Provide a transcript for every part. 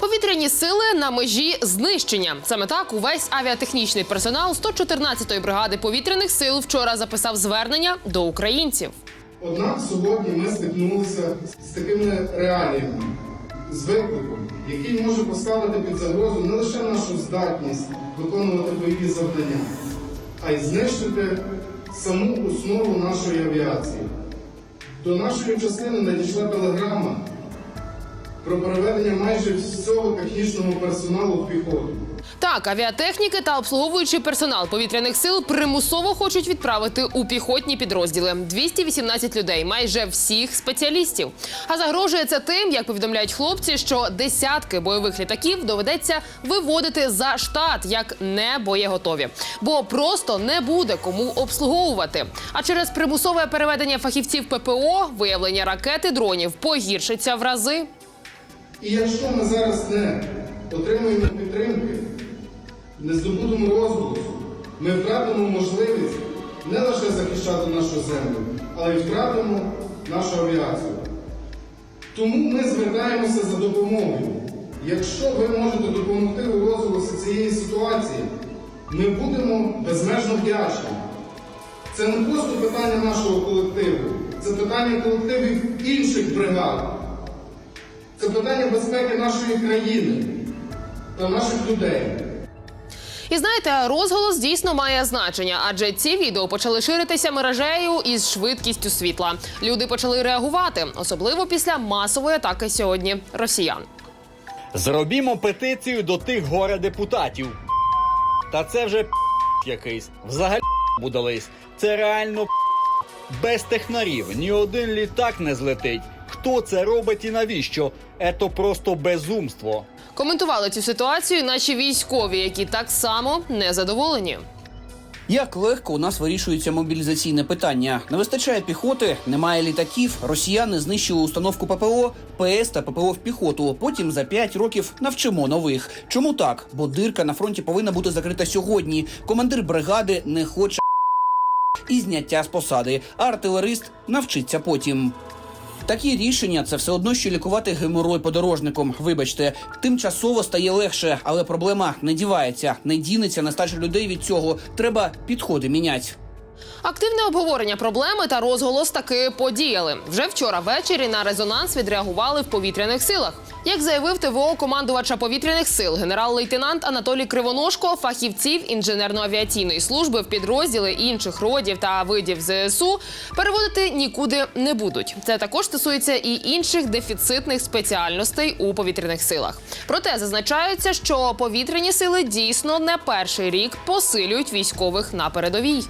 Повітряні сили на межі знищення. Саме так увесь авіатехнічний персонал 114-ї бригади повітряних сил вчора записав звернення до українців. Однак сьогодні ми стикнулися з такими реаліями, з викликом, який може поставити під загрозу не лише нашу здатність виконувати бойові завдання, а й знищити саму основу нашої авіації. До нашої частини надійшла телеграма про переведення майже всього технічного персоналу в піхоту. Так, авіатехніки та обслуговуючий персонал повітряних сил примусово хочуть відправити у піхотні підрозділи 218 людей, майже всіх спеціалістів. А загрожує це тим, як повідомляють хлопці, що десятки бойових літаків доведеться виводити за штат як не боєготові, бо просто не буде кому обслуговувати. А через примусове переведення фахівців ППО виявлення ракет і дронів погіршиться в рази. І якщо ми зараз не отримаємо підтримки, не здобудемо розголосу, ми втратимо можливість не лише захищати нашу землю, але й втратимо нашу авіацію. Тому ми звертаємося за допомогою. Якщо ви можете допомогти у розголосі цієї ситуації, ми будемо безмежно вдячні. Це не просто питання нашого колективу, це питання колективів інших бригад. Це питання безпеки нашої країни та наших людей. І знаєте, розголос дійсно має значення, адже ці відео почали ширитися мережею із швидкістю світла. Люди почали реагувати, особливо після масової атаки сьогодні росіян. Зробімо петицію до тих горе депутатів. Та це вже якийсь. Взагалі будались. Це реально без технарів. Ні один літак не злетить. Хто це робить і навіщо? Ето просто безумство. Коментували цю ситуацію наші військові, які так само незадоволені. Як легко у нас вирішується мобілізаційне питання. Не вистачає піхоти, немає літаків. Росіяни знищили установку ППО, ПС та ППО в піхоту. Потім за 5 років навчимо нових. Чому так? Бо дирка на фронті повинна бути закрита сьогодні. Командир бригади не хоче і зняття з посади. А артилерист навчиться потім. Такі рішення це все одно, що лікувати геморой подорожником. Вибачте, тимчасово стає легше, але проблема не дівається, не дінеться нестача людей від цього. Треба підходи міняти. Активне обговорення проблеми та розголос таки подіяли. Вже вчора ввечері на резонанс відреагували в повітряних силах. Як заявив ТВО командувача повітряних сил генерал-лейтенант Анатолій Кривоножко, фахівців інженерно-авіаційної служби в підрозділи інших родів та видів ЗСУ переводити нікуди не будуть. Це також стосується і інших дефіцитних спеціальностей у повітряних силах. Проте зазначається, що повітряні сили дійсно не перший рік посилюють військових на передовій.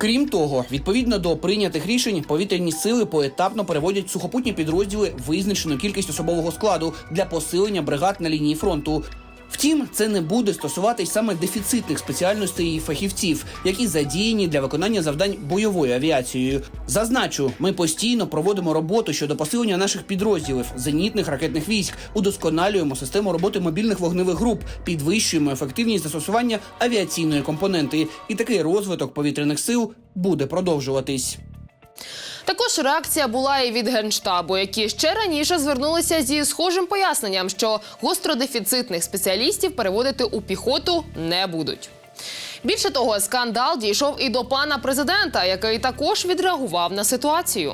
Крім того, відповідно до прийнятих рішень, повітряні сили поетапно переводять сухопутні підрозділи визначену кількість особового складу для посилення бригад на лінії фронту. Втім, це не буде стосуватись саме дефіцитних спеціальностей і фахівців, які задіяні для виконання завдань бойовою авіацією. Зазначу, ми постійно проводимо роботу щодо посилення наших підрозділів зенітних ракетних військ, удосконалюємо систему роботи мобільних вогневих груп, підвищуємо ефективність застосування авіаційної компоненти. І такий розвиток повітряних сил буде продовжуватись. Також реакція була і від генштабу, які ще раніше звернулися зі схожим поясненням, що гостродефіцитних спеціалістів переводити у піхоту не будуть. Більше того, скандал дійшов і до пана президента, який також відреагував на ситуацію.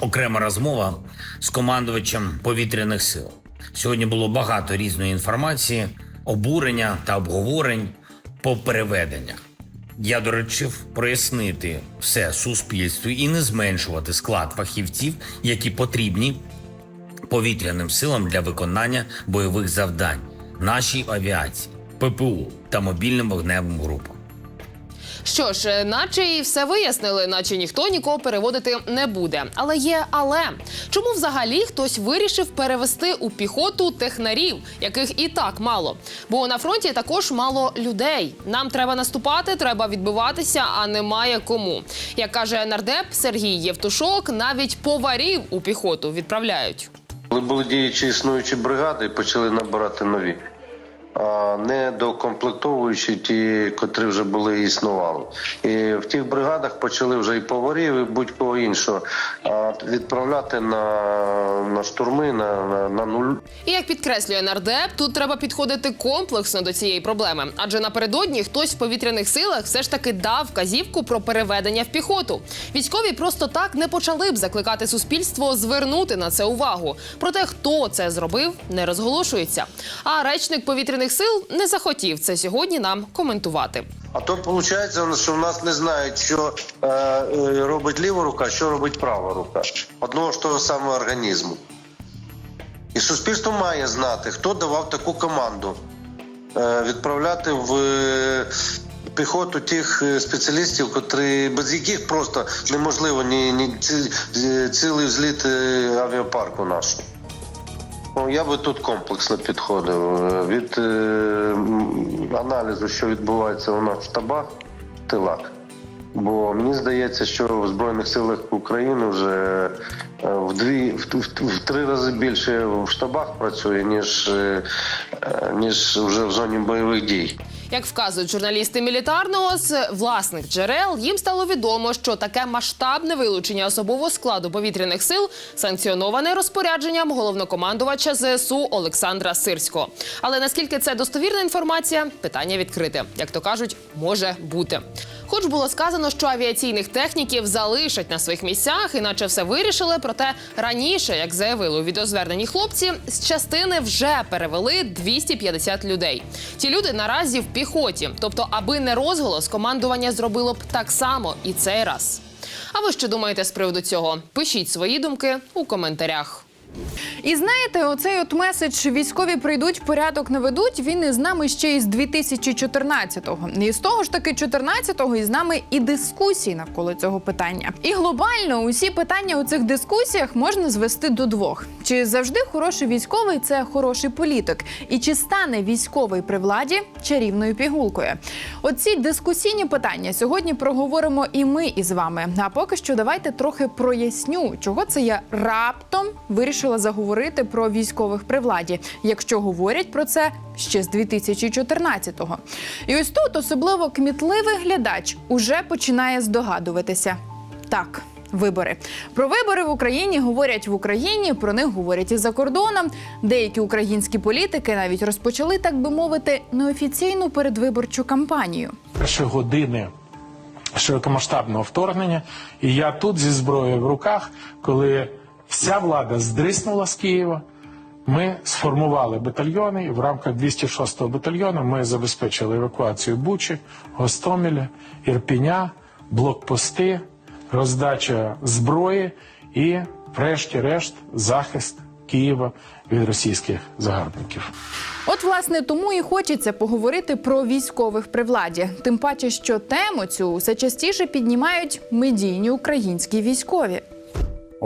окрема розмова з командувачем повітряних сил. Сьогодні було багато різної інформації, обурення та обговорень по переведеннях. Я доручив прояснити все суспільству і не зменшувати склад фахівців, які потрібні повітряним силам для виконання бойових завдань, нашій авіації, ППУ та мобільним вогневим групам. Що ж, е, наче і все вияснили, наче ніхто нікого переводити не буде. Але є але чому взагалі хтось вирішив перевести у піхоту технарів, яких і так мало? Бо на фронті також мало людей. Нам треба наступати, треба відбиватися, а немає кому. Як каже нардеп Сергій Євтушок, навіть поварів у піхоту відправляють. Коли були діючі існуючі бригади, почали набирати нові. Не докомплектовуючи ті, котрі вже були існували. І в тих бригадах почали вже і поварів, і будь-кого іншого відправляти на, на штурми на, на, на нуль. Як підкреслює нардеп, тут треба підходити комплексно до цієї проблеми. Адже напередодні хтось в повітряних силах все ж таки дав вказівку про переведення в піхоту. Військові просто так не почали б закликати суспільство звернути на це увагу. Проте хто це зробив, не розголошується. А речник повітряних сил не захотів це сьогодні нам коментувати. А то виходить, що в нас не знають, що е, е, робить ліва рука, що робить права рука. Одного ж того самого організму. І суспільство має знати, хто давав таку команду е, відправляти в е, піхоту тих е, спеціалістів, котрі, без яких просто неможливо ні, ні ці- ці- цілий взліт е, авіапарку нашого. Я би тут комплексно підходив Е, від е, аналізу, що відбувається у нас в штабах, тилах. Бо мені здається, що в Збройних силах України вже е, в дві в, в, в три рази більше в штабах працює, ніж, е, ніж вже в зоні бойових дій. Як вказують журналісти мілітарного з власних джерел, їм стало відомо, що таке масштабне вилучення особового складу повітряних сил санкціоноване розпорядженням головнокомандувача ЗСУ Олександра Сирського. Але наскільки це достовірна інформація, питання відкрите. Як то кажуть, може бути. Хоч було сказано, що авіаційних техніків залишать на своїх місцях, іначе все вирішили. Проте раніше, як заявили у відеозверненні хлопці, з частини вже перевели 250 людей. Ті люди наразі в піхоті. Тобто, аби не розголос, командування зробило б так само і цей раз. А ви що думаєте з приводу цього? Пишіть свої думки у коментарях. І знаєте, оцей от меседж військові прийдуть, порядок наведуть. Він із нами ще із 2014-го. І з того ж таки 14-го із нами і дискусії навколо цього питання. І глобально усі питання у цих дискусіях можна звести до двох: чи завжди хороший військовий це хороший політик, і чи стане військовий при владі чарівною пігулкою? Оці дискусійні питання сьогодні проговоримо і ми із вами. А поки що давайте трохи проясню, чого це я раптом вирішила заговорити про військових при владі, якщо говорять про це ще з 2014-го. І ось тут особливо кмітливий глядач уже починає здогадуватися. Так. Вибори про вибори в Україні говорять в Україні. Про них говорять і за кордоном. Деякі українські політики навіть розпочали, так би мовити, неофіційну передвиборчу кампанію. перші години широкомасштабного вторгнення. І я тут зі зброєю в руках, коли вся влада здриснула з Києва. Ми сформували батальйони, і в рамках 206-го батальйону ми забезпечили евакуацію Бучі, Гостомеля, Ірпіня, блокпости, роздача зброї і, врешті-решт, захист Києва від російських загарбників. От, власне, тому і хочеться поговорити про військових при владі. Тим паче, що тему цю все частіше піднімають медійні українські військові.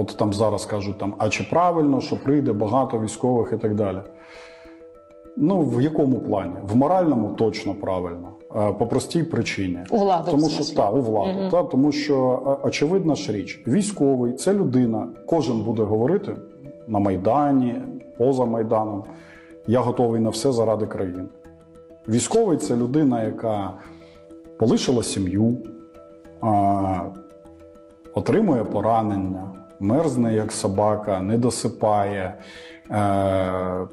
От там зараз кажуть, там, а чи правильно, що прийде багато військових і так далі. Ну, в якому плані? В моральному точно правильно. Е, По простій причині. У владу, Тому що та, у владу. Та, тому що е, очевидна ж річ, військовий це людина, кожен буде говорити на Майдані, поза Майданом. Я готовий на все заради країни. Військовий це людина, яка полишила сім'ю, отримує поранення, мерзне як собака, не досипає, е,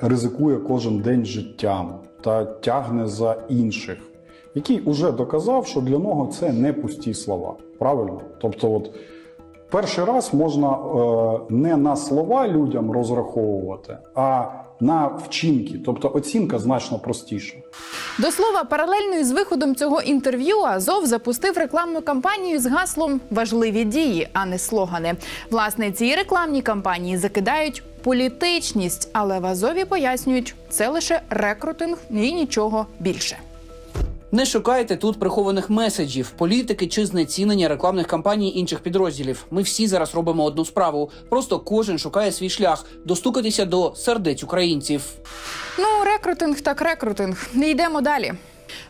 ризикує кожен день життям та тягне за інших, який уже доказав, що для нього це не пусті слова. Правильно? Тобто, от перший раз можна е, не на слова людям розраховувати, а на вчинки. Тобто оцінка значно простіша. До слова, паралельно із виходом цього інтерв'ю Азов запустив рекламну кампанію з гаслом Важливі дії, а не слогани. Власне, ці рекламні кампанії закидають політичність, але в Азові пояснюють, це лише рекрутинг і нічого більше. Не шукайте тут прихованих меседжів, політики чи знецінення рекламних кампаній інших підрозділів. Ми всі зараз робимо одну справу. Просто кожен шукає свій шлях достукатися до сердець українців. Ну, рекрутинг так рекрутинг. Не йдемо далі.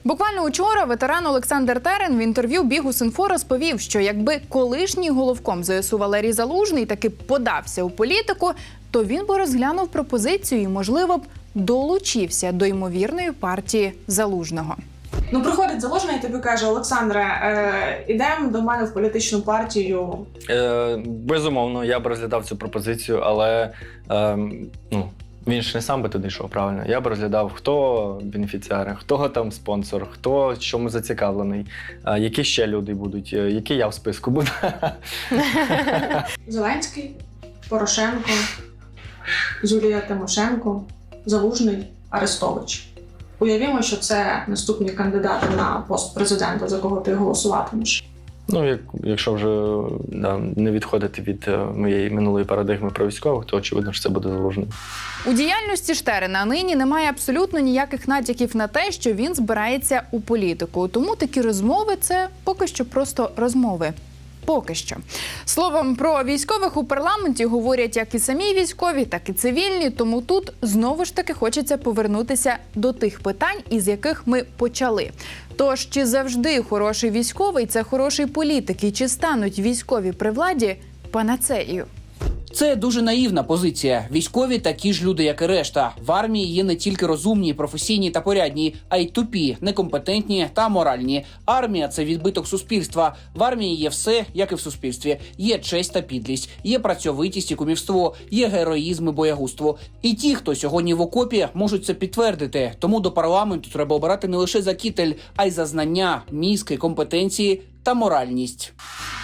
Буквально учора ветеран Олександр Терен в інтерв'ю Бігус.Інфо розповів, що якби колишній головком ЗСУ Валерій Залужний таки подався у політику, то він би розглянув пропозицію і, можливо б, долучився до ймовірної партії залужного. Ну, приходить залужний і тобі каже: Олександре, е, ідемо до мене в політичну партію. Е, безумовно, я б розглядав цю пропозицію, але е, ну, він ж не сам би туди йшов, правильно. Я б розглядав, хто бенефіціари, хто там спонсор, хто чому зацікавлений, е, які ще люди будуть, е, який я в списку буду. Зеленський, Порошенко, Юлія Тимошенко, Залужний, Арестович. Уявімо, що це наступні кандидати на пост президента, за кого ти голосуватимеш. Ну, як, якщо вже да, не відходити від е, моєї минулої парадигми про військових, то очевидно, що це буде заложено. У діяльності Штерина нині немає абсолютно ніяких натяків на те, що він збирається у політику. Тому такі розмови це поки що просто розмови. Поки що словом про військових у парламенті говорять як і самі військові, так і цивільні. Тому тут знову ж таки хочеться повернутися до тих питань, із яких ми почали. Тож чи завжди хороший військовий це хороший політик, і чи стануть військові при владі панацеєю? Це дуже наївна позиція. Військові такі ж люди, як і решта. В армії є не тільки розумні, професійні та порядні, а й тупі, некомпетентні та моральні. Армія це відбиток суспільства. В армії є все, як і в суспільстві. Є честь та підлість, є працьовитість і кумівство, є героїзм і боягузтво. І ті, хто сьогодні в окопі, можуть це підтвердити. Тому до парламенту треба обирати не лише за кітель, а й за знання, мізки, компетенції та моральність.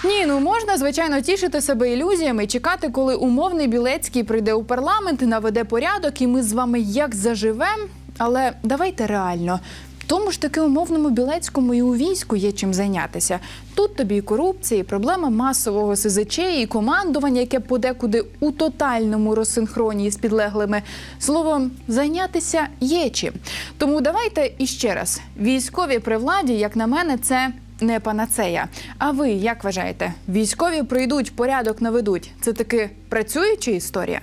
Ні, ну можна звичайно тішити себе ілюзіями, чекати, коли умовний Білецький прийде у парламент наведе порядок, і ми з вами як заживем. Але давайте реально. Тому ж таки умовному білецькому і у війську є чим зайнятися. Тут тобі і корупція, і проблема масового СЗЧ, і командування, яке подекуди у тотальному розсинхроні з підлеглими. Словом, зайнятися є чим. Тому давайте іще раз: військові при владі, як на мене, це не панацея. А ви як вважаєте, військові прийдуть, порядок наведуть? Це таки працююча історія?